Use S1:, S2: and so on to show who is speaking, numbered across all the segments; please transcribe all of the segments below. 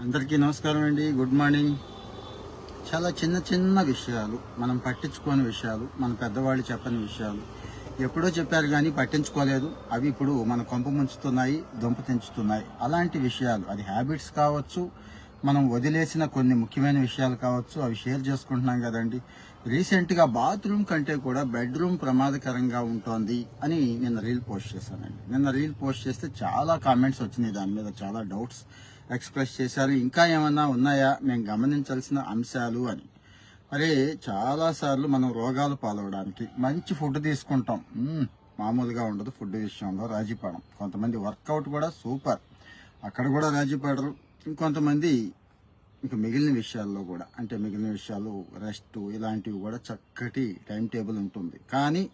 S1: అందరికీ నమస్కారం అండి. Good morning. చాలా చిన్న చిన్న విషయాలు మనం పట్టించుకోని విషయాలు మన పెద్దవాళ్ళు చెప్పని విషయాలు. ఎప్పుడో చెప్పారు కానీ పట్టించుకోలేదు. అవి ఇప్పుడు మన కొంప ముంచుతున్నాయి దుంప తెంచుతున్నాయి. అలాంటి విషయాలు అది హ్యాబిట్స్ కావచ్చు మనం వదిలేసిన కొన్ని ముఖ్యమైన విషయాలు కావచ్చు అవి షేర్ చేసుకుంటున్నాం కదండి. రీసెంట్గా బాత్రూమ్ కంటే కూడా బెడ్రూమ్ ప్రమాదకరంగా ఉంటుంది అని నిన్న రీల్ పోస్ట్ చేశానండి. నిన్న రీల్ పోస్ట్ చేస్తే చాలా కామెంట్స్ వచ్చినాయి దాని మీద చాలా డౌట్స్ ఎక్స్ప్రెస్ చేశారు. ఇంకా ఏమన్నా ఉన్నాయా? మేము గమనించాల్సిన అంశాలు అని. మరి చాలాసార్లు మనం రోగాలు పాలవడానికి మంచి ఫుడ్ తీసుకుంటాం. మామూలుగా ఉండదు ఫుడ్ విషయంలో రాజీ పడం కొంతమంది వర్కౌట్ కూడా సూపర్. అక్కడ కూడా రాజీ పడరు ఇంకొంతమంది ఇంకా మిగిలిన విషయాల్లో కూడా అంటే మిగిలిన విషయాలు రెస్ట్ ఇలాంటివి కూడా చక్కటి టైం టేబుల్ ఉంటుంది. కానీ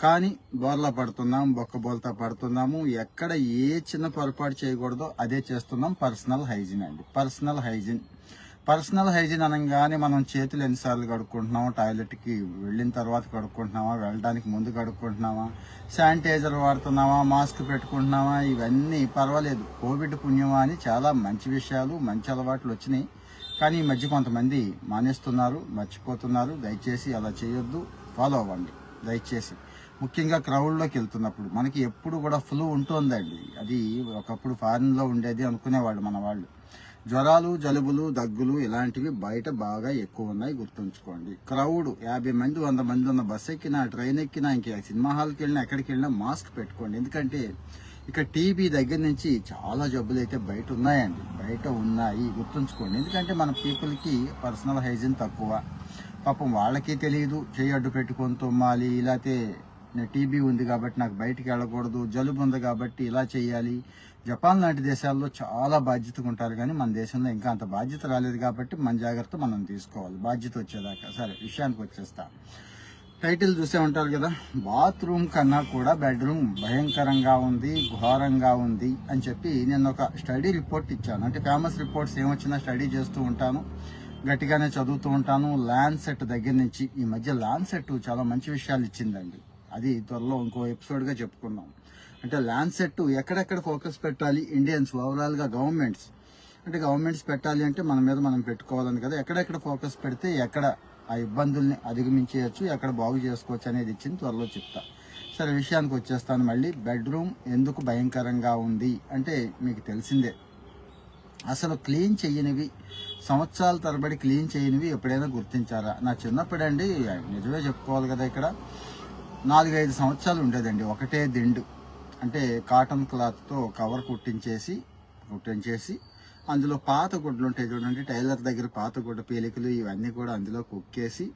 S1: కానీ బోర్లా పడుతున్నాం బొక్క బోల్తా పడుతున్నాము. ఎక్కడ ఏ చిన్న పొరపాటు చేయకూడదో అదే చేస్తున్నాం. పర్సనల్ హైజీన్ అండి. Personal hygiene. పర్సనల్ హైజీన్ అనగానే మనం చేతులు ఎన్నిసార్లు కడుక్కుంటున్నాము? టాయిలెట్కి వెళ్ళిన తర్వాత కడుక్కుంటున్నామా? వెళ్ళడానికి ముందు కడుక్కుంటున్నామా? శానిటైజర్ వాడుతున్నామా? మాస్క్ పెట్టుకుంటున్నామా? ఇవన్నీ పర్వాలేదు. కోవిడ్ పుణ్యమా అని చాలా మంచి విషయాలు మంచి అలవాట్లు వచ్చినాయి. కానీ ఈ మధ్య కొంతమంది మానేస్తున్నారు మర్చిపోతున్నారు. దయచేసి అలా చేయొద్దు. ఫాలో అవ్వండి. దయచేసి. ముఖ్యంగా క్రౌడ్లోకి వెళ్తున్నప్పుడు మనకి ఎప్పుడు కూడా ఫ్లూ ఉంటుందండి. అది ఒకప్పుడు ఫారిన్లో ఉండేది అనుకునేవాళ్ళు మన వాళ్ళు. జ్వరాలు జలుబులు దగ్గులు ఇలాంటివి బయట బాగా ఎక్కువ ఉన్నాయి గుర్తుంచుకోండి. క్రౌడ్ యాభై మంది వంద మంది ఉన్న బస్ ఎక్కినా ట్రైన్ ఎక్కినా ఇంక సినిమా హాల్కి వెళ్ళినా ఎక్కడికి వెళ్ళినా మాస్క్ పెట్టుకోండి. ఎందుకంటే ఇక టీబీ దగ్గర నుంచి చాలా జబ్బులు అయితే బయట ఉన్నాయండి. బయట ఉన్నాయి గుర్తుంచుకోండి. ఎందుకంటే మన పీపుల్కి పర్సనల్ హైజీన్ తక్కువ. పాపం వాళ్ళకి తెలియదు. చేయి అడ్డు పెట్టుకొని తుమ్మాలి లేకపోతే టీబీ ఉంది కాబట్టి నాకు బయటికి వెళ్ళకూడదు జలుబు ఉంది కాబట్టి ఇలా చేయాలి జపాన్ లాంటి దేశాల్లో చాలా బాధ్యతగా ఉంటారు కానీ మన దేశంలో ఇంకా అంత బాధ్యత రాలేదు కాబట్టి మన జాగ్రత్త మనం తీసుకోవాలి. బాధ్యత వచ్చేదాకా. సరే విషయానికి వచ్చేస్తా. టైటిల్ చూసే ఉంటారు కదా బాత్రూమ్ కన్నా కూడా బెడ్రూమ్ భయంకరంగా ఉంది ఘోరంగా ఉంది అని చెప్పి నేను ఒక స్టడీ రిపోర్ట్ ఇచ్చాను. అంటే ఫేమస్ రిపోర్ట్స్ ఏమొచ్చినా స్టడీ చేస్తూ ఉంటాను గట్టిగానే చదువుతూ ఉంటాను. ల్యాండ్ సెట్ దగ్గర నుంచి ఈ మధ్య ల్యాండ్ సెట్ చాలా మంచి విషయాలు ఇచ్చిందండి. అది త్వరలో ఇంకో ఎపిసోడ్గా చెప్పుకుందాం. అంటే ల్యాండ్ సెట్ ఎక్కడెక్కడ ఫోకస్ పెట్టాలి? ఇండియన్స్ ఓవరాల్గా గవర్నమెంట్స్ అంటే గవర్నమెంట్స్ పెట్టాలి అంటే మన మీద మనం పెట్టుకోవాలని కదా. ఎక్కడెక్కడ ఫోకస్ పెడితే ఎక్కడ ఆ ఇబ్బందుల్ని అధిగమించేయచ్చు ఎక్కడ బాగు చేసుకోవచ్చు అనేది ఇచ్చింది త్వరలో చెప్తా. సరే విషయానికి వచ్చేస్తాను మళ్ళీ. బెడ్రూమ్ ఎందుకు భయంకరంగా ఉంది? అంటే మీకు తెలిసిందే. అసలు క్లీన్ చేయనివి సంవత్సరాల తరబడి క్లీన్ చేయనివి ఎప్పుడైనా గుర్తించారా? నా చిన్నప్పుడండి నిజమే చెప్పుకోవాలి కదా ఇక్కడ. నాలుగైదు సంవత్సరాలు ఉండేదండి. ఒకటే దిండు. అంటే కాటన్ క్లాత్తో కవర్ కుట్టించేసి కుట్టించేసి అందులో పాత గుడ్లు ఉంటాయి చూడండి టైలర్ దగ్గర పాత గుడ్డ పీలికలు ఇవన్నీ కూడా అందులో కుక్కేసి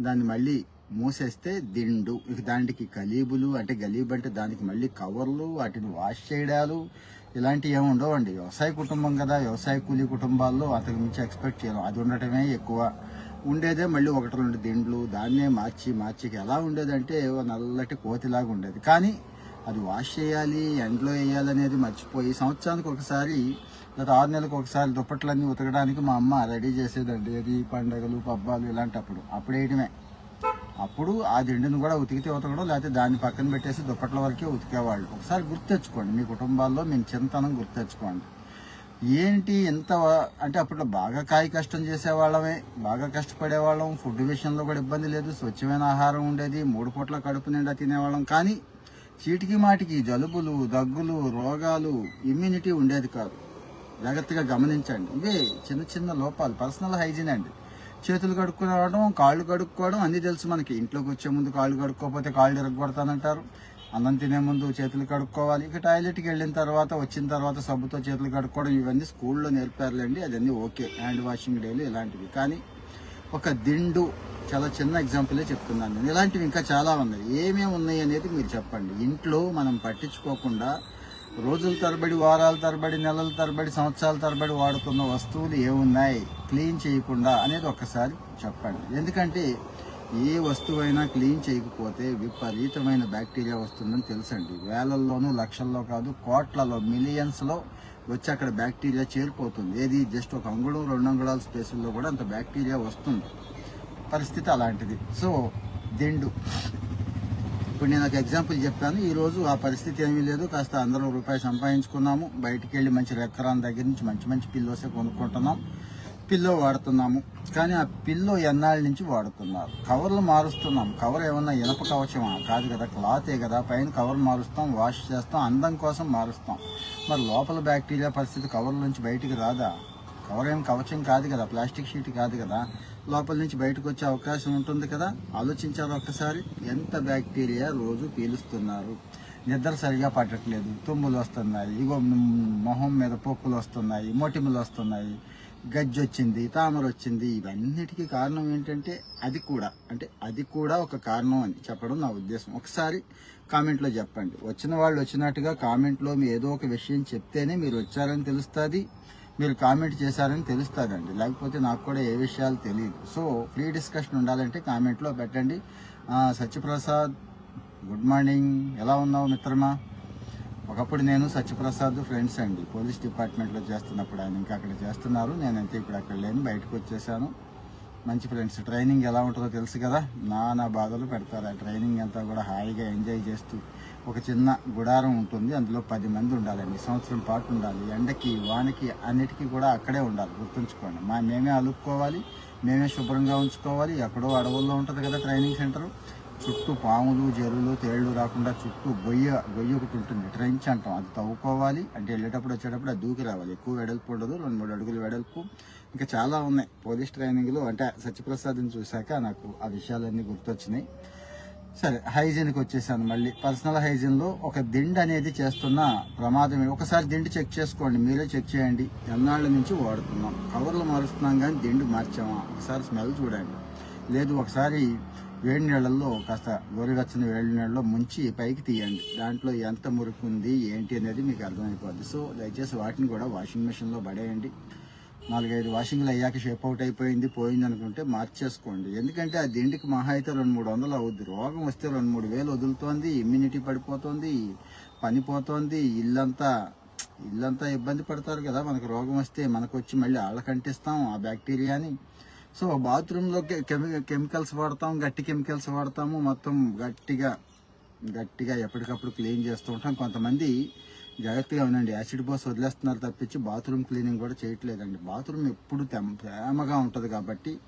S1: దాన్ని మళ్ళీ మూసేస్తే దిండు. ఇక దానికి గలీబులు అంటే గలీబు అంటే దానికి మళ్ళీ కవర్లు వాటిని వాష్ చేయడాలు ఇలాంటివి ఏమి ఉండవండి. వ్యవసాయ కుటుంబం కదా వ్యవసాయ కూలీ కుటుంబాల్లో అంతకు మించి ఎక్స్పెక్ట్ చేయలేం. అది ఉండటమే ఎక్కువ. ఉండేదే మళ్ళీ ఒకటి రెండు దిండ్లు దాన్నే మార్చి మార్చి ఎలా ఉండేదంటే నల్లటి కోతిలాగా ఉండేది. కానీ అది వాష్ చేయాలి ఎండలో వేయాలి అనేది మర్చిపోయి సంవత్సరానికి ఒకసారి లేదా ఆరు నెలలకు ఒకసారి దుప్పట్లన్నీ ఉతకడానికి మా అమ్మ రెడీ చేసేదండి. అది పండగలు పబ్బాలు ఇలాంటప్పుడు అప్పుడు వేయటమే అప్పుడు ఆ దిండును కూడా ఉతికితే ఉతకడం లేకపోతే దాన్ని పక్కన పెట్టేసి దుప్పట్ల వరకే ఉతికేవాళ్ళు. ఒకసారి గుర్తెచ్చుకోండి మీ కుటుంబాల్లో మేము చింతనం గుర్తెచ్చుకోండి ఏంటి ఎంత అంటే అప్పట్లో బాగా కాయ కష్టం చేసేవాళ్ళమే బాగా కష్టపడేవాళ్ళం ఫుడ్ విషయంలో కూడా ఇబ్బంది లేదు స్వచ్ఛమైన ఆహారం ఉండేది మూడు పూట్ల కడుపు నిండా తినేవాళ్ళం. కానీ చీటికి మాటికి జలుబులు దగ్గులు రోగాలు ఇమ్యూనిటీ ఉండేది కాదు. జాగ్రత్తగా గమనించండి. ఇవే చిన్న చిన్న లోపాలు పర్సనల్ హైజీన్ అండి. చేతులు కడుక్కునేవడం కాళ్ళు కడుక్కోవడం అన్నీ తెలుసు మనకి. ఇంట్లోకి వచ్చే ముందు కాళ్ళు కడుక్కోకపోతే కాళ్ళు ఇరగొడతానంటారు. అన్నం తినే ముందు చేతులు కడుక్కోవాలి. ఇక టాయిలెట్కి వెళ్ళిన తర్వాత వచ్చిన తర్వాత సబ్బుతో చేతులు కడుక్కోవడం ఇవన్నీ స్కూల్లో నేర్పారులేండి. అదన్నీ ఓకే. హ్యాండ్ వాషింగ్ డేలు ఇలాంటివి. కానీ ఒక దిండు చాలా చిన్న ఎగ్జాంపులే చెప్తున్నాను నేను. ఇలాంటివి ఇంకా చాలా ఉన్నాయి. ఏమేమి ఉన్నాయి అనేది మీరు చెప్పండి. ఇంట్లో మనం పట్టించుకోకుండా రోజుల తరబడి వారాల తరబడి నెలల తరబడి సంవత్సరాల తరబడి వాడుతున్న వస్తువులు ఏమున్నాయి? క్లీన్ చేయకుండా అనేది ఒక్కసారి చెప్పండి. ఎందుకంటే ఏ వస్తువైనా క్లీన్ చేయకపోతే విపరీతమైన బ్యాక్టీరియా వస్తుందని తెలుసండి. వేలల్లోనూ లక్షల్లో కాదు కోట్లలో మిలియన్స్లో వచ్చి అక్కడ బ్యాక్టీరియా చేరిపోతుంది. ఏది? జస్ట్ ఒక అంగుళం రెండు అంగుళాల స్పేసుల్లో కూడా అంత బ్యాక్టీరియా వస్తుంది. పరిస్థితి అలాంటిది. సో దిండు. ఇప్పుడు నేను ఒక ఎగ్జాంపుల్ చెప్పాను. ఈరోజు ఆ పరిస్థితి ఏమీ లేదు. కాస్త అందరూ రూపాయి సంపాదించుకున్నాము. బయటికి వెళ్ళి మంచి రెక్కరాల దగ్గర నుంచి మంచి మంచి పిల్లోసే కొనుక్కుంటున్నాం. పిల్లో వాడుతున్నాము. కానీ ఆ పిల్లో ఎన్నాళ్ళ నుంచి వాడుతున్నారు? కవర్లు మారుస్తున్నాం. కవర్ ఏమన్నా ఇనప కవచమా? కాదు కదా క్లాతే కదా. పైన కవర్ మారుస్తాం వాష్ చేస్తాం అందం కోసం మారుస్తాం. మరి లోపల బ్యాక్టీరియా పరిస్థితి కవర్ నుంచి బయటికి రాదా? కవర్ ఏం కవచం కాదు కదా ప్లాస్టిక్ షీట్ కాదు కదా. లోపల నుంచి బయటకు వచ్చే అవకాశం ఉంటుంది కదా? ఆలోచించారు ఒక్కసారి. ఎంత బ్యాక్టీరియా రోజు పీలుస్తున్నారు? నిద్ర సరిగా పట్టట్లేదు. తుమ్ములు వస్తున్నాయి. ఇగో మొహం మీద పొక్కులు వస్తున్నాయి. మొటిములు వస్తున్నాయి. గజ్జి వచ్చింది తామర వచ్చింది ఇవన్నిటికీ కారణం ఏంటంటే అది కూడా అంటే అది కూడా ఒక కారణం అని చెప్పడం నా ఉద్దేశం. ఒకసారి కామెంట్లో చెప్పండి. వచ్చిన వాళ్ళు వచ్చినట్టుగా కామెంట్లో మీ ఏదో ఒక విషయం చెప్తేనే మీరు వచ్చారని తెలుస్తుంది మీరు కామెంట్ చేశారని తెలుస్తుందండి. లేకపోతే నాకు కూడా ఏ విషయాలు తెలియదు. సో ఫ్రీ డిస్కషన్ ఉండాలంటే కామెంట్లో పెట్టండి. Satyaprasad good morning. ఎలా ఉన్నావు మిత్రమా? ఒకప్పుడు నేను సత్యప్రసాద్ ఫ్రెండ్స్ అండి. పోలీస్ డిపార్ట్మెంట్లో చేస్తున్నప్పుడు ఆయన ఇంకా అక్కడ చేస్తున్నారు. నేనంతే ఇప్పుడు అక్కడ లేని బయటకు వచ్చేసాను. మంచి ఫ్రెండ్స్. ట్రైనింగ్ ఎలా ఉంటుందో తెలుసు కదా? నానా బాధలు పెడతారు. ఆ ట్రైనింగ్ అంతా కూడా హాయిగా ఎంజాయ్ చేస్తూ ఒక చిన్న గుడారం ఉంటుంది. అందులో పది మంది ఉండాలండి. సంవత్సరం పాటు ఉండాలి. ఎండకి వానకి అన్నిటికీ కూడా అక్కడే ఉండాలి. గుర్తుంచుకోండి. మా మేమే అలుక్కోవాలి. మేమే శుభ్రంగా ఉంచుకోవాలి. ఎక్కడో అడవుల్లో ఉంటుంది కదా ట్రైనింగ్ సెంటర్. చుట్టూ పాములు జరువులు తేళ్ళు రాకుండా చుట్టూ గొయ్య గొయ్య ఒకటి ఉంటుంది. ట్రెంచ్ అంటాం. అది తవ్వుకోవాలి. అంటే వెళ్ళేటప్పుడు వచ్చేటప్పుడు అది దూకి రావాలి. ఎక్కువ వెడల్పు ఉండదు. రెండు మూడు అడుగులు వెడల్పు. ఇంకా చాలా ఉన్నాయి. పోలీస్ ట్రైనింగ్లో అంటే సత్యప్రసాద్ని చూశాక నాకు ఆ విషయాలన్నీ గుర్తొచ్చినాయి. సరే హైజీన్కి వచ్చేసాను మళ్ళీ. పర్సనల్ హైజీన్లో ఒక దిండు అనేది చేస్తున్న ప్రమాదం ఒకసారి దిండు చెక్ చేసుకోండి. మీరే చెక్ చేయండి. ఎన్నాళ్ళ నుంచి వాడుతున్నాం. కవర్లు మారుస్తున్నాం కానీ దిండు మార్చామా? ఒకసారి స్మెల్ చూడండి. లేదు ఒకసారి వేడి నీళ్ళల్లో కాస్త గోరువెచ్చని వేడి నీళ్ళలో ముంచి పైకి తీయండి. దాంట్లో ఎంత మురికి ఉంది ఏంటి అనేది మీకు అర్థమైపోద్ది. సో దయచేసి వాటిని కూడా వాషింగ్ మెషిన్లో పడేయండి. నాలుగైదు వాషింగ్లు అయ్యాక షేప్ అవుట్ అయిపోయింది పోయింది అనుకుంటే మార్చేసుకోండి. ఎందుకంటే ఆ దిండికి మహా అయితే రెండు మూడు వందలు అవుద్ది. రోగం వస్తే రెండు మూడు వేలు వదులుతోంది ఇమ్యూనిటీ పడిపోతుంది పని పోతోంది ఇల్లంతా ఇల్లంతా ఇబ్బంది పడతారు కదా. మనకు రోగం వస్తే మనకు వచ్చి మళ్ళీ వాళ్ళకి కంటిస్తాం ఆ బ్యాక్టీరియాని సో బాత్రూంలో కెమి కెమికల్స్ వాడతాం గట్టి కెమికల్స్ వాడతాము. మొత్తం గట్టిగా గట్టిగా ఎప్పటికప్పుడు క్లీన్ చేస్తూ ఉంటాం. కొంతమంది జాగ్రత్తగా ఉండండి. యాసిడ్ బాస్ వదిలేస్తున్నారు తప్పించి బాత్రూమ్ క్లీనింగ్ కూడా చేయట్లేదండి. బాత్రూమ్ ఎప్పుడు తేమగా ఉంటుంది కాబట్టి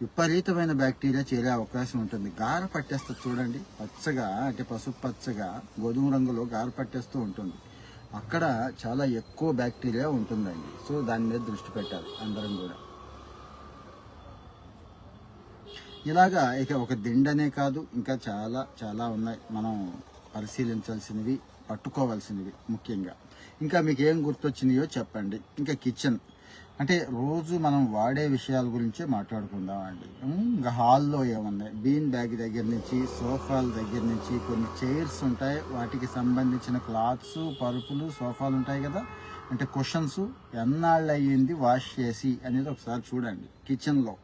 S1: విపరీతమైన బ్యాక్టీరియా చేరే అవకాశం ఉంటుంది. గార పట్టేస్తుంది చూడండి. పచ్చగా అంటే పసుపు పచ్చగా గోధుమ రంగులో గార పట్టేస్తూ ఉంటుంది. అక్కడ చాలా ఎక్కువ బ్యాక్టీరియా ఉంటుందండి. సో దాని మీద దృష్టి పెట్టాలి అందరం కూడా. ఇలాగా ఇక ఒక దిండనే కాదు ఇంకా చాలా చాలా ఉన్నాయి. మనం పరిశీలించాల్సినవి పట్టుకోవాల్సినవి ముఖ్యంగా. ఇంకా మీకు ఏం గుర్తొచ్చినాయో చెప్పండి. ఇంకా కిచెన్. అంటే రోజు మనం వాడే విషయాల గురించే మాట్లాడుకుందాం అండి ఇంకా హాల్లో ఏమున్నాయి? బీన్ బ్యాగ్ దగ్గర నుంచి సోఫాల దగ్గర నుంచి కొన్ని చైర్స్ ఉంటాయి. వాటికి సంబంధించిన క్లాత్స్ పరుపులు సోఫాలు ఉంటాయి కదా? అంటే కుషన్స్ ఎన్నాళ్ళు అయ్యింది వాష్ చేసి? అనేది ఒకసారి చూడండి. కిచెన్లో.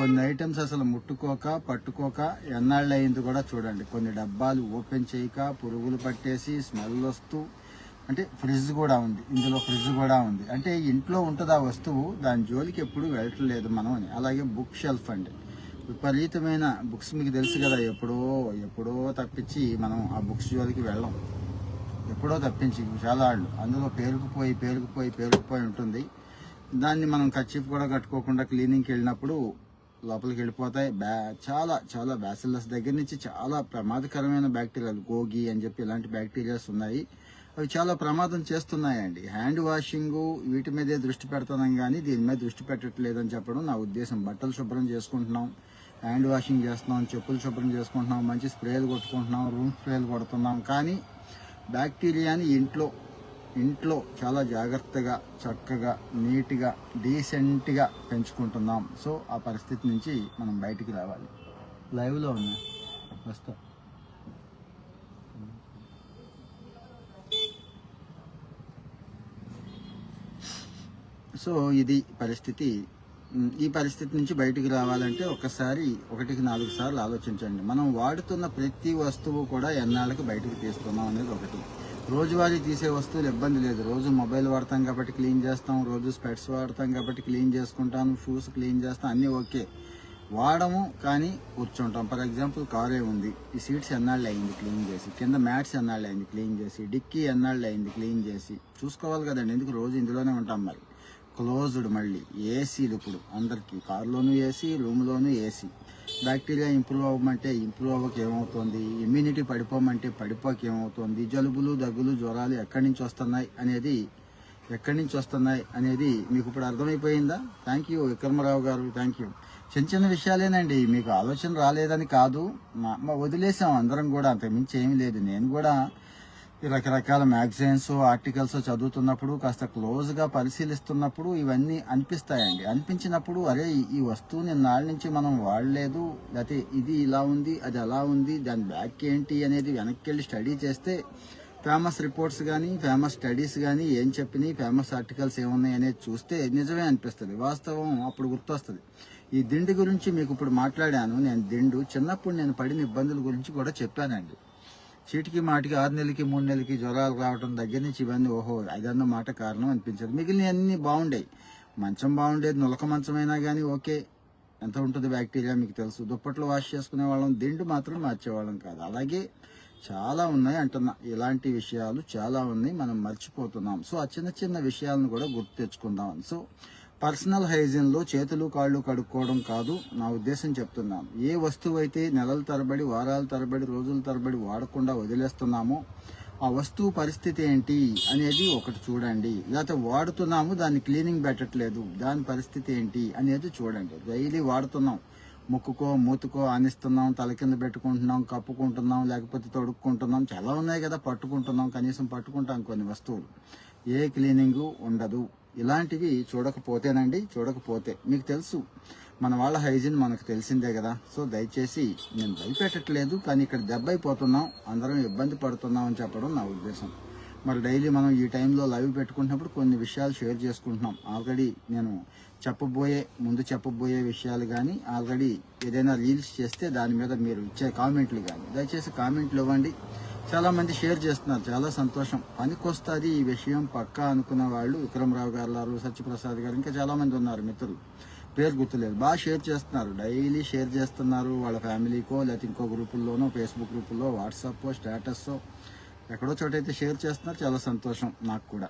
S1: కొన్ని ఐటమ్స్ అసలు ముట్టుకోక పట్టుకోక ఎన్నాళ్ళు అయింది కూడా చూడండి. కొన్ని డబ్బాలు ఓపెన్ చేయక పురుగులు పట్టేసి స్మెల్ వస్తూ అంటే ఫ్రిడ్జ్ కూడా ఉంది. ఇందులో ఫ్రిడ్జ్ కూడా ఉంది. అంటే ఇంట్లో ఉంటుంది ఆ వస్తువు దాని జోలికి ఎప్పుడు వెళ్ళట్లేదు మనం అని. అలాగే బుక్ షెల్ఫ్ అండి. విపరీతమైన బుక్స్ మీకు తెలుసు కదా ఎప్పుడో ఎప్పుడో తప్పించి మనం ఆ బుక్స్ జోలికి వెళ్ళం. ఎప్పుడో తప్పించి చాలా ఆళ్ళు అందులో పేరుకుపోయి పేరుకుపోయి పేరుకుపోయి ఉంటుంది. దాన్ని మనం కచ్చిప్ కూడా కట్టుకోకుండా క్లీనింగ్కి వెళ్ళినప్పుడు లోపలికి వెళ్ళిపోతాయి. బ్యా చాలా చాలా బ్యాసిల్లస్ దగ్గర నుంచి చాలా ప్రమాదకరమైన బ్యాక్టీరియాలు గోగి అని చెప్పి ఇలాంటి బ్యాక్టీరియాస్ ఉన్నాయి. అవి చాలా ప్రమాదం చేస్తున్నాయండి. హ్యాండ్ వాషింగ్ వీటి మీదే దృష్టి పెడుతున్నాం కానీ దీని మీద దృష్టి పెట్టట్లేదని చెప్పడం నా ఉద్దేశం. బట్టలు శుభ్రం చేసుకుంటున్నాం హ్యాండ్ వాషింగ్ చేస్తున్నాం చెప్పులు శుభ్రం చేసుకుంటున్నాం మంచి స్ప్రేలు కొట్టుకుంటున్నాం రూమ్ స్ప్రేలు కొడుతున్నాం. కానీ బ్యాక్టీరియాని ఇంట్లో ఇంట్లో చాలా జాగ్రత్తగా చక్కగా నీట్గా డీసెంట్గా పెంచుకుంటున్నాం. సో ఆ పరిస్థితి నుంచి మనం బయటికి రావాలి. లైవ్లో ఉన్నా. వస్తా. సో ఇది పరిస్థితి. ఈ పరిస్థితి నుంచి బయటికి రావాలంటే ఒకసారి ఒకటికి నాలుగు సార్లు ఆలోచించండి. మనం వాడుతున్న ప్రతి వస్తువు కూడా ఎన్నాళ్ళకి బయటికి తీస్తున్నాం అనేది ఒకటి. రోజువారీ తీసే వస్తువులు ఇబ్బంది లేదు. రోజు మొబైల్ వాడతాం కాబట్టి క్లీన్ చేస్తాం రోజు స్పెట్స్ వాడతాం కాబట్టి క్లీన్ చేసుకుంటాం షూస్ క్లీన్ చేస్తాం అన్నీ ఓకే. వాడము కానీ కూర్చుంటాం. ఫర్ ఎగ్జాంపుల్ కారే ఉంది. ఈ సీట్స్ ఎన్నాళ్ళు అయింది క్లీన్ చేసి? కింద మ్యాట్స్ ఎన్నాళ్ళు అయింది క్లీన్ చేసి? డిక్కీ ఎన్నాళ్ళు అయింది క్లీన్ చేసి? చూసుకోవాలి కదండి. ఎందుకు రోజు ఇందులోనే ఉంటాం మరి? క్లోజ్డ్ మళ్ళీ. ఏసీలు ఇప్పుడు అందరికీ. కారులోనూ ఏసీ రూమ్లోనూ ఏసీ. బ్యాక్టీరియా ఇంప్రూవ్ అవ్వమంటే ఇంప్రూవ్ అవ్వక ఏమవుతుంది ఇమ్యూనిటీ పడిపోమంటే పడిపోక ఏమవుతుంది జలుబులు దగ్గులు జ్వరాలు ఎక్కడి నుంచి వస్తున్నాయి అనేది ఎక్కడి నుంచి వస్తున్నాయి అనేది మీకు ఇప్పుడు అర్థమైపోయిందా? థ్యాంక్ యూ విక్రమరావు గారు థ్యాంక్ యూ చిన్న చిన్న విషయాలేనండి మీకు ఆలోచన రాలేదని కాదు. మా వదిలేసాం అందరం కూడా అంతకుమించి ఏమీ లేదు. నేను కూడా రకరకాల మ్యాగజైన్స్ ఆర్టికల్స్ చదువుతున్నప్పుడు కాస్త క్లోజ్గా పరిశీలిస్తున్నప్పుడు ఇవన్నీ అనిపిస్తాయండి. అనిపించినప్పుడు అరే ఈ- ఈ వస్తువు నిన్నాళ్ళ నుంచి మనం వాడలేదు లేకపోతే ఇది ఇలా ఉంది అది అలా ఉంది దాని బ్యాక్ ఏంటి అనేది వెనక్కి వెళ్ళి స్టడీ చేస్తే ఫేమస్ రిపోర్ట్స్ కానీ ఫేమస్ స్టడీస్ కానీ ఏం చెప్పినాయి ఫేమస్ ఆర్టికల్స్ ఏమున్నాయి అనేది చూస్తే నిజమే అనిపిస్తుంది. వాస్తవం అప్పుడు గుర్తొస్తుంది. ఈ దిండు గురించి మీకు ఇప్పుడు మాట్లాడాను. నేను దిండు చిన్నప్పుడు నేను పడిన ఇబ్బందుల గురించి కూడా చెప్పానండి. చీటికి మాటికి ఆరు నెలలకి మూడు నెలలకి జ్వరాలు రావడం దగ్గర నుంచి ఇవన్నీ ఓహో ఐదన్న మాట కారణం అనిపించదు. మిగిలిన అన్ని బాగుండేవి మంచం బాగుండేది నులక మంచమైనా కానీ ఓకే. ఎంత ఉంటుంది బ్యాక్టీరియా మీకు తెలుసు. దుప్పట్లు వాష్ చేసుకునే వాళ్ళం దిండు మాత్రం మార్చేవాళ్ళం కాదు. అలాగే చాలా ఉన్నాయి అంటున్నా. ఇలాంటి విషయాలు చాలా ఉన్నాయి. మనం మర్చిపోతున్నాం. సో ఆ చిన్న చిన్న విషయాలను కూడా గుర్తు తెచ్చుకుందాం. సో పర్సనల్ హైజీన్లో చేతులు కాళ్ళు కడుక్కోవడం కాదు నా ఉద్దేశం చెప్తున్నాను. ఏ వస్తువు అయితే నెలల తరబడి వారాల తరబడి రోజుల తరబడి వాడకుండా వదిలేస్తున్నామో ఆ వస్తువు పరిస్థితి ఏంటి అనేది ఒకటి చూడండి. లేకపోతే వాడుతున్నాము దాన్ని క్లీనింగ్ పెట్టట్లేదు దాని పరిస్థితి ఏంటి అనేది చూడండి. డైలీ వాడుతున్నాం. ముక్కుకో మూతుకో ఆనిస్తున్నాం తల కింద పెట్టుకుంటున్నాం కప్పుకుంటున్నాం లేకపోతే తొడుక్కుంటున్నాం. చాలా ఉన్నాయి కదా పట్టుకుంటున్నాం కనీసం పట్టుకుంటాం కొన్ని వస్తువులు. ఏ క్లీనింగు ఉండదు. ఇలాంటివి చూడకపోతేనండి చూడకపోతే. మీకు తెలుసు మన వాళ్ళ హైజీన్ మనకు తెలిసిందే కదా. సో దయచేసి నేను భయపెట్టట్లేదు కానీ ఇక్కడ దెబ్బ అయిపోతున్నాం అందరం ఇబ్బంది పడుతున్నాం అని చెప్పడం నా ఉద్దేశం. మరి డైలీ మనం ఈ టైంలో లైవ్ పెట్టుకుంటున్నప్పుడు కొన్ని విషయాలు షేర్ చేసుకుంటున్నాం. ఆల్రెడీ నేను చెప్పబోయే ముందు చెప్పబోయే విషయాలు కానీ ఆల్రెడీ ఏదైనా రీల్స్ చేస్తే దాని మీద మీరు ఇచ్చే కామెంట్లు కానీ దయచేసి కామెంట్లు ఇవ్వండి. చాలామంది షేర్ చేస్తున్నారు. చాలా సంతోషం. పనికొస్తుంది ఈ విషయం పక్కా అనుకున్న వాళ్ళు విక్రమరావు గారు సత్యప్రసాద్ గారు ఇంకా చాలామంది ఉన్నారు మిత్రులు. పేరు గుర్తులేదు. బాగా షేర్ చేస్తున్నారు. డైలీ షేర్ చేస్తున్నారు వాళ్ళ ఫ్యామిలీకో లేకపోతే ఇంకో గ్రూపుల్లోనో ఫేస్బుక్ గ్రూపుల్లో వాట్సాప్ స్టేటస్ ఎక్కడో చోట అయితే షేర్ చేస్తున్నారు. చాలా సంతోషం నాకు కూడా.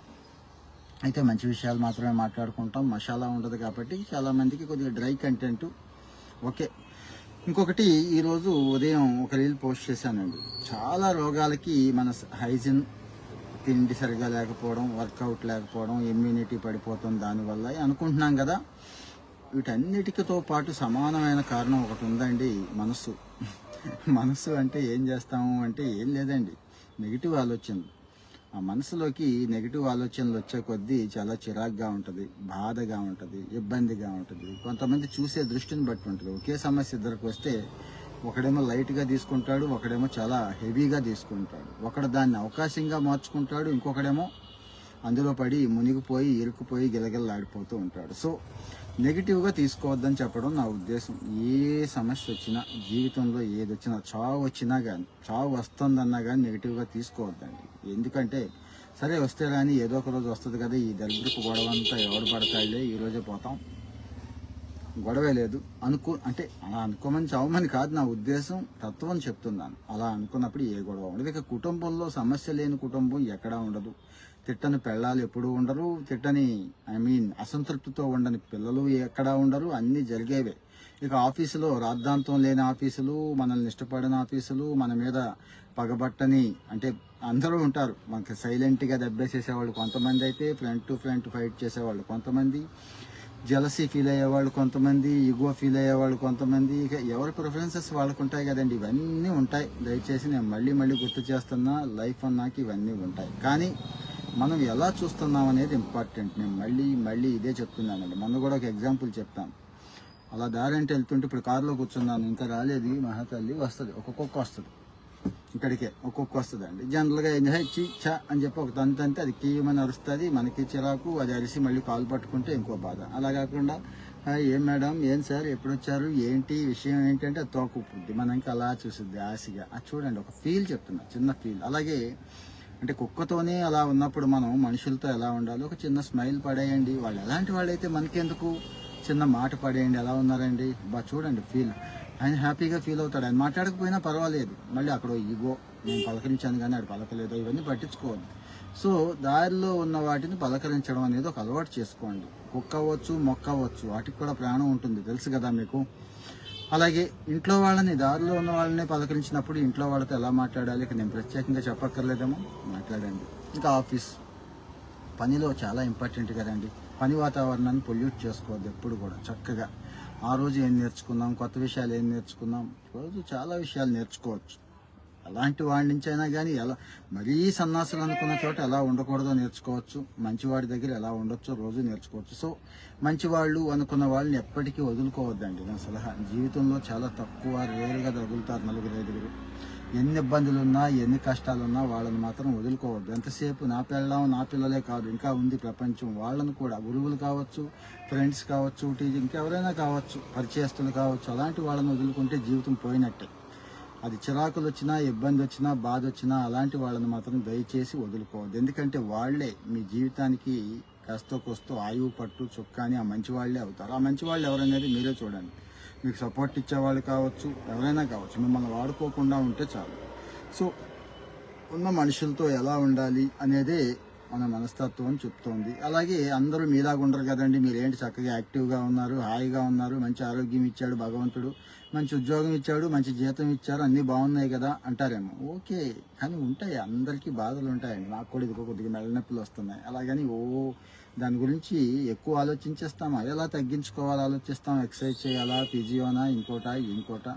S1: అయితే మంచి విషయాలు మాత్రమే మాట్లాడుకుంటాం. మసాలా ఉండదు కాబట్టి చాలామందికి కొద్దిగా డ్రై కంటెంట్ ఓకే. ఇంకొకటి ఈరోజు ఉదయం ఒక రీల్ పోస్ట్ చేశానండి చాలా రోగాలకి మన హైజిన్ తిండి సరిగా లేకపోవడం వర్కౌట్ లేకపోవడం ఇమ్యూనిటీ పడిపోతుంది దానివల్ల అనుకుంటున్నాం కదా. వీటన్నిటితో పాటు సమానమైన కారణం ఒకటి ఉందండి మనస్సు. మనస్సు అంటే ఏం చేస్తాము అంటే ఏం లేదండి. నెగిటివ్ ఆలోచనలు. ఆ మనసులోకి నెగిటివ్ ఆలోచనలు వచ్చే కొద్దీ చాలా చిరాగ్గా ఉంటుంది బాధగా ఉంటుంది ఇబ్బందిగా ఉంటుంది. కొంతమంది చూసే దృష్టిని బట్టి ఉంటుంది. ఒకే సమస్య ఇద్దరికి వస్తే ఒకడేమో లైట్గా తీసుకుంటాడు ఒకడేమో చాలా హెవీగా తీసుకుంటాడు. ఒకడు దాన్ని అవకాశంగా మార్చుకుంటాడు ఇంకొకడేమో అందులో పడి మునిగిపోయి ఇరుక్కుపోయి గిలగిల్లాడిపోతూ ఉంటాడు. సో నెగిటివ్గా తీసుకోవద్దని చెప్పడం నా ఉద్దేశం. ఏ సమస్య వచ్చినా జీవితంలో ఏది వచ్చినా చావు వచ్చినా కానీ చావు వస్తుందన్నా కానీ నెగిటివ్గా తీసుకోవద్దండి. ఎందుకంటే సరే వస్తే కానీ ఏదో ఒక రోజు వస్తుంది కదా ఈ దరిద్రపు గొడవ అంతా ఎవరు పడతాయిలే ఈ రోజే పోతాం. గొడవే లేదు. అనుకో అంటే అలా అనుకోమని చావమని కాదు నా ఉద్దేశం తత్వం చెప్తున్నాను. అలా అనుకున్నప్పుడు ఏ గొడవ ఉండదు. ఇక కుటుంబంలో సమస్య లేని కుటుంబం ఎక్కడా ఉండదు. తిట్టని పెళ్ళాలు ఎప్పుడూ ఉండరు. తిట్టని ఐ మీన్ అసంతృప్తితో ఉండని పిల్లలు ఎక్కడా ఉండరు. అన్నీ జరిగేవే. ఇక ఆఫీసులో రాద్ధాంతం లేని ఆఫీసులు మనల్ని ఇష్టపడిన ఆఫీసులు మన మీద పగబట్టని అంటే అందరూ ఉంటారు. మనకి సైలెంట్గా దెబ్బేసేసేవాళ్ళు కొంతమంది అయితే ఫ్రంట్ టు ఫ్రంట్ ఫైట్ చేసేవాళ్ళు కొంతమంది. జలసీ ఫీల్ అయ్యేవాళ్ళు కొంతమంది ఈగో ఫీల్ అయ్యేవాళ్ళు కొంతమంది ఇక ఎవరి ప్రిఫరెన్సెస్ వాళ్ళకు ఉంటాయి కదండి. ఇవన్నీ ఉంటాయి. దయచేసి నేను మళ్ళీ మళ్ళీ గుర్తు చేస్తున్నా లైఫ్ అన్నాక ఇవన్నీ ఉంటాయి. కానీ మనం ఎలా చూస్తున్నాం అనేది ఇంపార్టెంట్ నేను మళ్ళీ మళ్ళీ ఇదే చెప్తున్నానండి. మొన్న కూడా ఒక ఎగ్జాంపుల్ చెప్తాను. అలా దారి అంటే వెళ్తుంటే ఇప్పుడు కారులో కూర్చున్నాను. ఇంకా రాలేదు. మహాతల్లి వస్తుంది. ఒక్కొక్క వస్తుంది. ఇక్కడికే ఒక్కొక్క వస్తుంది అండి జనరల్గా ఏం చేసి చ అని చెప్పి ఒక తంత అంటే అది కీయమని అరుస్తుంది. మనకి చిరాకు అది అరిసి మళ్ళీ కాలు పట్టుకుంటే ఇంకో బాధ. అలా కాకుండా ఏం మేడం ఏం సార్ ఎప్పుడు వచ్చారు ఏంటి? విషయం ఏంటంటే అది తోకుపుద్ది మనకి అలా చూస్తుంది ఆశగా. అది చూడండి ఒక ఫీల్ చెప్తున్నా చిన్న ఫీల్. అలాగే అంటే కుక్కతోనే అలా ఉన్నప్పుడు మనం మనుషులతో ఎలా ఉండాలి? ఒక చిన్న స్మైల్ పడేయండి. వాళ్ళు ఎలాంటి వాళ్ళైతే మనకెందుకు? చిన్న మాట పడేయండి ఎలా ఉన్నారండి? బా చూడండి ఫీల్. ఆయన హ్యాపీగా ఫీల్ అవుతాడు. ఆయన మాట్లాడకపోయినా పర్వాలేదు. మళ్ళీ అక్కడ ఈగో నేను పలకరించాను కానీ ఆడు పలకలేదు ఇవన్నీ పట్టించుకోవద్దు. సో దారిలో ఉన్న వాటిని పలకరించడం అనేది ఒక అలవాటు చేసుకోండి. కుక్క అవ్వచ్చు మొక్క అవ్వచ్చు వాటికి కూడా ప్రాణం ఉంటుంది. తెలుసు కదా మీకు? అలాగే ఇంట్లో వాళ్ళని దారిలో ఉన్న వాళ్ళని పలకరించినప్పుడు ఇంట్లో వాళ్ళతో ఎలా మాట్లాడాలి? ఇక నేను ప్రత్యేకంగా చెప్పక్కర్లేదేమో. మాట్లాడండి. ఇంకా ఆఫీస్ పనిలో చాలా ఇంపార్టెంట్ కదండి. పని వాతావరణాన్ని పొల్యూట్ చేసుకోవద్దు ఎప్పుడు కూడా. చక్కగా. ఆ రోజు ఏం నేర్చుకున్నాం? కొత్త విషయాలు ఏం నేర్చుకున్నాం? రోజు చాలా విషయాలు నేర్చుకోవచ్చు. అలాంటి వాడి నుంచి అయినా కానీ ఎలా మరీ సన్నాసులు అనుకున్న చోట ఎలా ఉండకూడదో నేర్చుకోవచ్చు. మంచివాడి దగ్గర ఎలా ఉండొచ్చో రోజు నేర్చుకోవచ్చు. సో మంచివాళ్ళు అనుకున్న వాళ్ళని ఎప్పటికీ వదులుకోవద్దండి నా సలహా. జీవితంలో చాలా తక్కువ రేరుగా తగులుతారు నలుగురు ఐదుగురు. ఎన్ని ఇబ్బందులున్నా ఎన్ని కష్టాలున్నా వాళ్ళని మాత్రం వదులుకోవద్దు. ఎంతసేపు నా పిల్లం నా పిల్లలే కాదు ఇంకా ఉంది ప్రపంచం. వాళ్ళను కూడా గురువులు కావచ్చు ఫ్రెండ్స్ కావచ్చు టీచర్ ఇంకెవరైనా కావచ్చు పరిచయస్తులు కావచ్చు అలాంటి వాళ్ళని వదులుకుంటే జీవితం పోయినట్టే. అది చిరాకులు వచ్చినా ఇబ్బంది వచ్చినా బాధ వచ్చినా అలాంటి వాళ్ళని మాత్రం దయచేసి వదులుకోవద్దు. ఎందుకంటే వాళ్ళే మీ జీవితానికి కాస్తో కోస్తో ఆయువు పట్టు చుక్కాని ఆ మంచి వాళ్ళే అవుతారు. ఆ మంచి వాళ్ళు ఎవరనేది మీరే చూడండి. మీకు సపోర్ట్ ఇచ్చేవాళ్ళు కావచ్చు ఎవరైనా కావచ్చు మిమ్మల్ని వాడుకోకుండా ఉంటే చాలు. సో ఉన్న మనుషులతో ఎలా ఉండాలి అనేదే మన మనస్తత్వం చెప్తోంది. అలాగే అందరూ మీలాగా ఉండరు కదండి. మీరు ఏంటి చక్కగా యాక్టివ్గా ఉన్నారు హాయిగా ఉన్నారు మంచి ఆరోగ్యం ఇచ్చాడు భగవంతుడు మంచి ఉద్యోగం ఇచ్చాడు మంచి జీతం ఇచ్చారు అన్నీ బాగున్నాయి కదా అంటారేమో. ఓకే కానీ ఉంటాయి. అందరికీ బాధలు ఉంటాయండి. నాకు కూడా ఇది కొద్దిగా మెడ నొప్పులు వస్తున్నాయి. అలాగని ఓ దాని గురించి ఎక్కువ ఆలోచించేస్తామా? ఎలా తగ్గించుకోవాలో ఆలోచిస్తాం. ఎక్సర్సైజ్ చేయాలా? ఫిజియోనా ఇంకోటా? ఇంకోటా?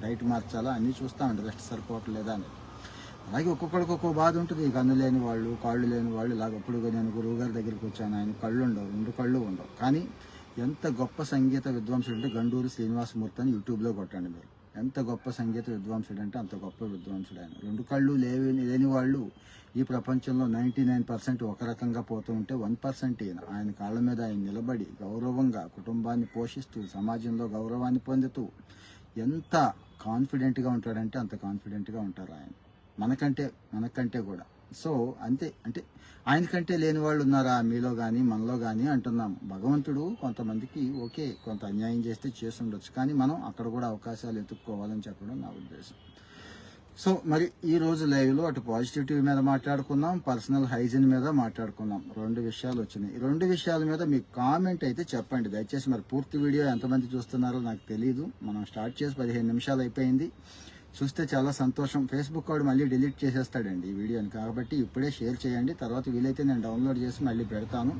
S1: డైట్ మార్చాలా? అన్నీ చూస్తామండి రెస్ట్ సరిపోవట్లేదా అని. అలాగే ఒక్కొక్కడికి ఒక్కో బాధ ఉంటుంది. కన్ను లేని వాళ్ళు కాళ్ళు లేని వాళ్ళు. ఇలాగ అప్పుడు నేను గురువు గారి దగ్గరికి వచ్చాను. ఆయన కళ్ళు ఉండవు. రెండు కళ్ళు ఉండవు. కానీ ఎంత గొప్ప సంగీత విద్వాంసుడు అంటే గండూరు శ్రీనివాసమూర్తి అని యూట్యూబ్లో కొట్టండి మీరు. ఎంత గొప్ప సంగీత విద్వాంసుడు అంటే అంత గొప్ప విద్వాంసుడు ఆయన. రెండు కళ్ళు లేవి లేని వాళ్ళు ఈ ప్రపంచంలో నైంటీ నైన్ పర్సెంట్ ఒక రకంగా పోతూ ఉంటే వన్ పర్సెంట్ ఈయన ఆయన కాళ్ళ మీద ఆయన నిలబడి గౌరవంగా కుటుంబాన్ని పోషిస్తూ సమాజంలో గౌరవాన్ని పొందుతూ ఎంత కాన్ఫిడెంట్గా ఉంటాడంటే అంత కాన్ఫిడెంట్గా ఉంటారు ఆయన. మనకంటే మనకంటే కూడా. సో అంతే. అంటే ఆయనకంటే లేని వాళ్ళు ఉన్నారా? మీలో కానీ మనలో కానీ అంటున్నాం భగవంతుడు కొంతమందికి ఓకే కొంత అన్యాయం చేస్తే చేసి ఉండొచ్చు. కానీ మనం అక్కడ కూడా అవకాశాలు ఎత్తుక్కోవాలని చెప్పడం నా ఉద్దేశం. సో మరి ఈ రోజు లైవ్లో అటు పాజిటివిటీ మీద మాట్లాడుకున్నాం పర్సనల్ హైజీన్ మీద మాట్లాడుకున్నాం రెండు విషయాలు వచ్చినాయి. రెండు విషయాల మీద మీ కామెంట్ అయితే చెప్పండి. దయచేసి మరి పూర్తి వీడియో ఎంతమంది చూస్తున్నారో నాకు తెలియదు మనం స్టార్ట్ చేసి పదిహేను నిమిషాలు అయిపోయింది. చూస్తే చాలా సంతోషం. ఫేస్బుక్ వాడు మళ్ళీ డిలీట్ చేసేస్తాడండి ఈ వీడియోని. కాబట్టి ఇప్పుడే షేర్ చేయండి. తర్వాత వీలైతే నేను డౌన్లోడ్ చేసి మళ్ళీ పెడతాను.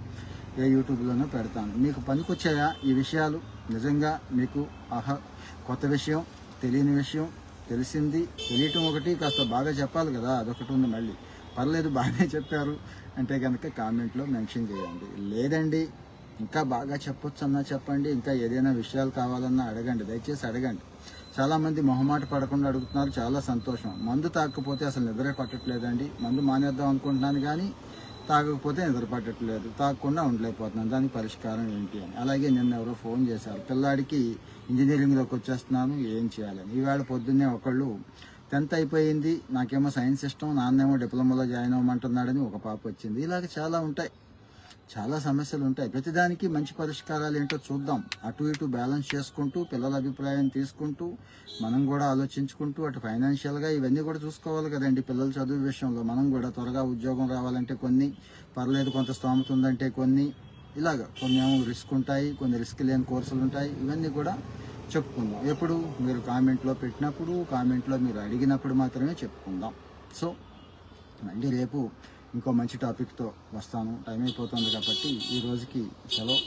S1: ఏ యూట్యూబ్లోనూ పెడతాను. మీకు పనికొచ్చాయా ఈ విషయాలు? నిజంగా మీకు ఆహా కొత్త విషయం తెలియని విషయం తెలిసింది. తెలియటం ఒకటి కాస్త బాగా చెప్పాలి కదా అదొకటి ఉంది మళ్ళీ. పర్లేదు బాగానే చెప్పారు. అంటే కనుక కామెంట్లో మెన్షన్ చేయండి. లేదండి ఇంకా బాగా చెప్పొచ్చు అన్నా చెప్పండి ఇంకా ఏదైనా విషయాలు కావాలన్నా అడగండి. దయచేసి అడగండి. చాలామంది మొహమాట పడకుండా అడుగుతున్నారు చాలా సంతోషం. మందు తాకపోతే అసలు నిద్ర పట్టట్లేదండి. మందు మానేద్దాం అనుకుంటున్నాను కానీ తాగకపోతే నిద్రపట్టట్లేదు తాగకుండా ఉండలేకపోతున్నాను. దానికి పరిష్కారం ఏంటి అని. అలాగే నిన్న ఎవరో ఫోన్ చేశారు. పిల్లాడికి ఇంజనీరింగ్లోకి వచ్చేస్తున్నాను ఏం చేయాలని. ఈవేళ పొద్దున్నే ఒకళ్ళు టెన్త్ అయిపోయింది నాకేమో సైన్స్ ఇష్టం నాన్నేమో డిప్లొమాలో జాయిన్ అవ్వమంటున్నాడని ఒక పాప వచ్చింది. ఇలాగ చాలా ఉంటాయి. చాలా సమస్యలు ఉంటాయి ప్రతిదానికి మంచి పరిష్కారాలు ఏంటో చూద్దాం. అటు ఇటు బ్యాలెన్స్ చేసుకుంటూ పిల్లల అభిప్రాయం తీసుకుంటూ మనం కూడా ఆలోచించుకుంటూ అటు ఫైనాన్షియల్గా ఇవన్నీ కూడా చూసుకోవాలి కదండి పిల్లల చదువు విషయంలో. మనం కూడా త్వరగా ఉద్యోగం రావాలంటే కొన్ని పర్లేదు కొంత స్తోమత ఉందంటే కొన్ని ఇలాగ కొన్ని ఏమో రిస్క్ ఉంటాయి కొన్ని రిస్క్ లేని కోర్సులు ఉంటాయి ఇవన్నీ కూడా చెప్పుకుందాం. ఎప్పుడు మీరు కామెంట్లో పెట్టినప్పుడు కామెంట్లో మీరు అడిగినప్పుడు మాత్రమే చెప్పుకుందాం. సో మళ్ళీ రేపు ఇంకో మంచి టాపిక్తో వస్తాను. టైం అయిపోతుంది కాబట్టి ఈ రోజుకి సెలవు.